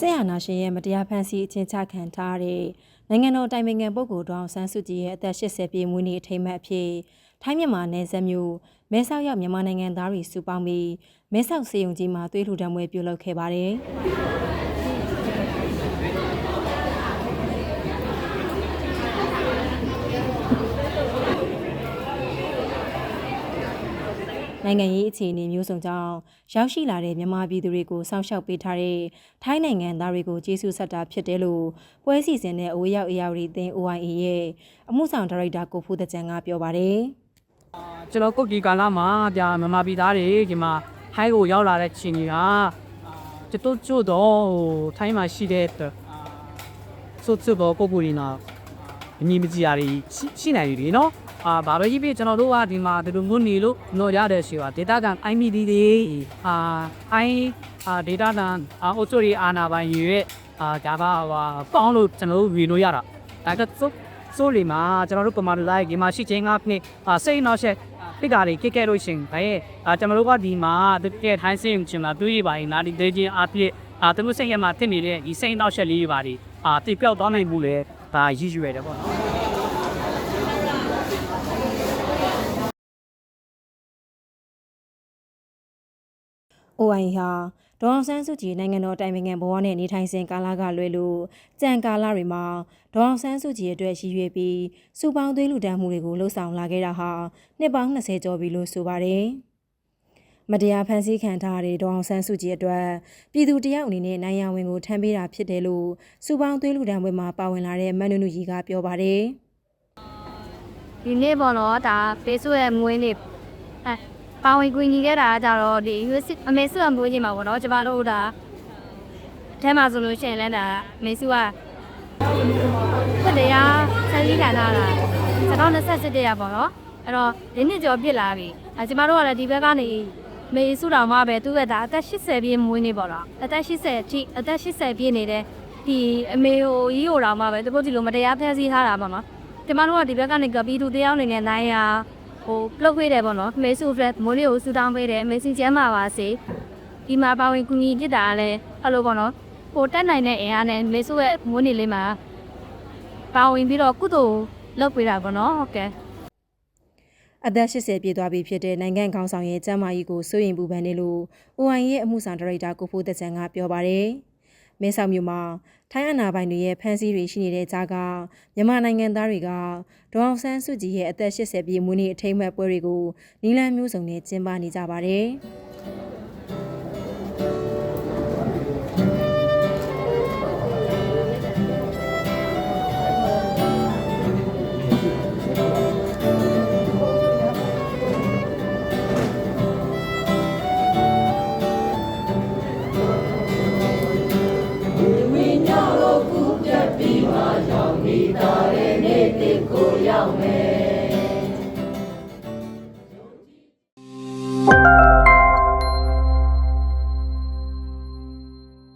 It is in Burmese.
ဆရာနာရှင်ရဲ့မတရားဖန်ဆီးအချင်းချခံထားတဲ့နိုင်ငံတော်တိုင်ပင်ခံပုဂ္ဂိုလ်ဒေါအောင်ဆန်းစုကြည်ရဲ့အသက်80ပြည့်မွေးနေ့အထိမ်းအမှတ်အဖြစ်ထိုင်းမြန်မာနယ်စပ်မြို့မဲဆောက်ရောက်မြန်မာနိုင်ငံသားတွေစုပေါင်းပြီးမဲဆောက်စေယုံကြီးမှာသွေးလှူဒန်းပွဲပြုလုပ်ခဲ့ပါတယ်။ နိုင်ငံရေးအခြေအနေမျိုးစုံကြောင့်ရောက်ရှိလာတဲ့မြန်မာပြည်သူတွေကိုစောင့်ရှောက်ပေးထားတဲ့ထိုင်းနိုင်ငံသားတွေကိုကျေးဇူးဆက်တာဖြစ်တယ်လို့ပွဲစီစဉ်တဲ့အဝေးရောက်အရာဝတီအသင်း OIA ရဲ့အမှုဆောင်ဒါရိုက်တာကိုဖူးတကြံကပြောပါတယ်ကျွန်တော်ကုတ်ဒီကာလာမှာဒါမမပြည်သားတွေဒီမှာဟိုင်းကိုရောက်လာတဲ့ချင်းကြီးကကျွန်တော်ကျတော့ဟိုထိုင်းမှာရှိတဲ့ဆို့ဆို့တော့ပုံပူရီနာ အညီမကြီးရာတွေရှိရှိနိုင်ပြီနော်အာဘာပဲကြီးဖြစ်ကျွန်တော်တို့ကဒီမှာဒီလိုမျိုးနေလို့တော့ရတဲ့ရှိပါဒေတာကန် IMD တွေအာအိုင်းအာဒေတာကန်အာအိုချိုရီအာနာပိုင်ရဲ့အာဒါကဟိုပေါင်းလို့ကျွန်တော်တို့ဝင်လို့ရတာဒါကဆိုဆိုလီမှာကျွန်တော်တို့ပမာလိုက်ဒီမှာရှိချင်းကနှစ်အာစိတ်နောက်ဆက်ဖိတာတွေကိခဲ့လို့ရှင်ဒါရဲ့အာကျွန်တော်တို့ကဒီမှာတကယ်ထိုင်းစင်ချင်လာတွေးရပါရင်နာဒီဒေချင်းအပြည့်အာသူတို့စိတ်ရမှာဖြစ်နေတဲ့ဒီစိတ်နောက်ဆက်လေးတွေပါဒီအာတိပြောက်သွားနိုင်မှုလေ ဒါရည်ရွယ်တယ်ပေါ့နော်။ OIA ဟာဒေါအောင်ဆန်းစုကြည်နိုင်ငံတော်တိုင်ပင်ခံဘဝနဲ့နေထိုင်စဉ်ကာလကလွဲလို့ကြံကာလတွေမှာဒေါအောင်ဆန်းစုကြည်အတွက်ရည်ရွယ်ပြီးစုပေါင်းသွေးလူဒန်းမှုတွေကိုလှုံ့ဆော်လာခဲ့တာဟာနှစ်ပေါင်း20ကျော်ပြီလို့ဆိုပါတယ်။ မတရားဖန်ဆီးခံထားရတဲ့ဒေါအောင်ဆန်းစုကြည်အတွက်ပြည်သူတယောက်အနေနဲ့နိုင်ရန်ဝင်ကိုထမ်းပေးတာဖြစ်တယ်လို့စုပေါင်းသွေးလူဒန်းပွဲမှာပါဝင်လာတဲ့မန်နုနုကြီးကပြောပါတယ်။ဒီနေ့ပေါ့နော်ဒါဖေးဆုရဲ့မွေးနေ့အဲပါဝင်ကွင်ကြီးခဲ့တာကကြတော့ဒီ US အမေဆုကမွေးနေ့မှာပေါ့နော်ကျမတို့ဒါအထဲမှာဆိုလို့ရှိရင်လည်းဒါအမေဆုကဖတ်တရားဆန်းကြီးခံထားတာကျွန်တော်27တရပေါ့နော်အဲ့တော့ဒီနှစ်ကျော်ပြစ်လာပြီအဲကျမတို့ကလည်းဒီဘက်ကနေ မေဆုတော်မှာပဲသူ့ရဲ့ဒါအသက်80ပြည့်မွေးနေ့ပေါ့နော်အသက်80အထိအသက်80ပြည့်နေတဲ့ဒီအမေဟိုကြီးဟိုတော်မှာပဲသူတို့ဒီလိုမတရားဖျက်ဆီးထားတာပေါ့နော်ကျမတို့ကဒီဘက်ကနေကပီးသူတယောက်အနေနဲ့နိုင်ရဟိုပလုတ်ခွေးတယ်ပေါ့နော်မေဆူဖရက်မိုးလေးကိုဆူတောင်းပေးတယ်မေစင်ကျမ်းပါပါစေဒီမှာပါဝင်ကူညီဖြစ်တာလည်းအဲ့လိုပေါ့နော်ဟိုတက်နိုင်တဲ့အင်အားနဲ့မေဆူရဲ့မိုးနေလေးမှာပါဝင်ပြီးတော့ကုသိုလ်လုပ်ပေးတာပေါ့နော်ဟုတ်ကဲ့ အသက်80ပြည့်သွားပြီဖြစ်တဲ့နိုင်ငံခေါင်းဆောင်ရဲ့ကျမ်းမာရေးကိုစိုးရိမ်ပူပန်နေလို့ OIA ရဲ့အမှုဆောင်ဒါရိုက်တာကိုဖိုးသက်ချန်ကပြောပါတယ်။မဲဆောက်မြို့မှာထိုင်းအနာပိုင်တွေရဲ့ဖမ်းဆီးတွေရှိနေတဲ့ကြားကမြန်မာနိုင်ငံသားတွေကဒေါအောင်ဆန်းစုကြည်ရဲ့အသက်80ပြည့်မွေးနေ့အထိမ်းအမှတ်ပွဲတွေကိုနီလန်းမျိုးစုံနဲ့ကျင်းပနေကြပါတယ်။